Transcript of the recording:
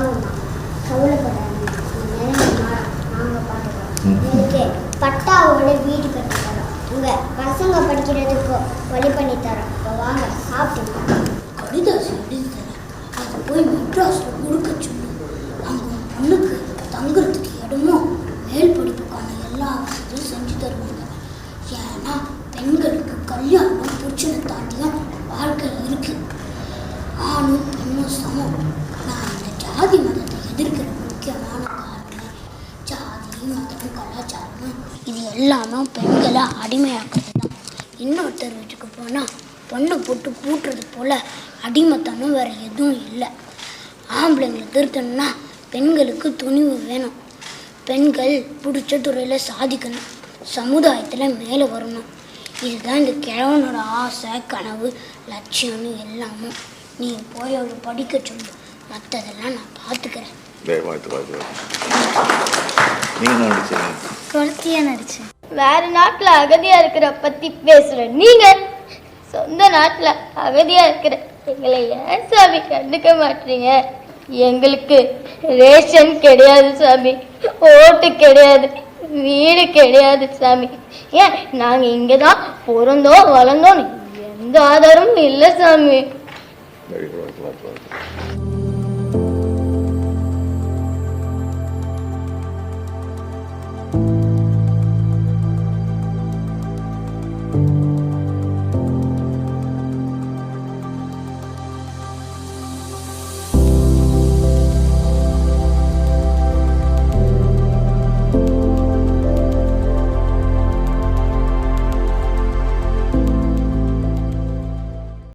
வாங்கம்மா கவலைப்படாது நாங்கள் பார்த்துக்கிறோம் எனக்கு பட்டாவோட வீடு கட்டி தரோம் உங்கள் பசங்க படிக்கிறதுக்கு வழி பண்ணி இப்போ வாங்க சாப்பிட்டு கடிதாசி எழுதி தரேன் அதை போய் மெட்ராஸில் கொடுக்க சொல்லு நாங்கள் பொண்ணுக்கு தங்குறதுக்கு இடமும் மேல் படிப்புக்கான எல்லா செஞ்சு தருவாங்க ஏன்னா பெண்களுக்கு கல்யாணம் பிரச்சனை தாண்டி தான் வாழ்க்கையில் இருக்குது ஆணும் பெண்ணும் சமம். ஜாதி கலாச்சாரம் இது எல்லாமே பெண்களை அடிமையாக்குறது தான் இன்னொருத்தர் வீட்டுக்கு போனால் பொண்ணு போட்டு பூட்டுறது போல் அடிமைத்தனம் வேறு எதுவும் இல்லை. ஆம்பளைங்களை திருத்தணும்னா பெண்களுக்கு துணிவு வேணும். பெண்கள் பிடிச்ச துறையில் சாதிக்கணும். சமுதாயத்தில் மேலே வரணும். இதுதான் இந்த கிழவனோட ஆசை கனவு லட்சியம்னு எல்லாமும். நீ போய் அவளை படிக்க சொல்லு. மற்றதெல்லாம் நான் பார்த்துக்கிறேன். நீங்க நடிச்சீங்க நடிச்சேன். வேற நாட்டுல அகதியா இருக்கிற பத்தி பேசுற நீங்க. சொந்த நாட்டுல அகதியா இருக்கிற எங்களை ஏன் சாமி கண்டுக்க மாட்டீங்க? எங்களுக்கு ரேஷன் கிடையாது சாமி ஓட்டு கிடையாது வீடு கிடையாது சாமி. ஏன் நாங்க இங்கதான் பிறந்தோம் வளர்ந்தோம் எந்த ஆதாரமும் இல்லை சாமி.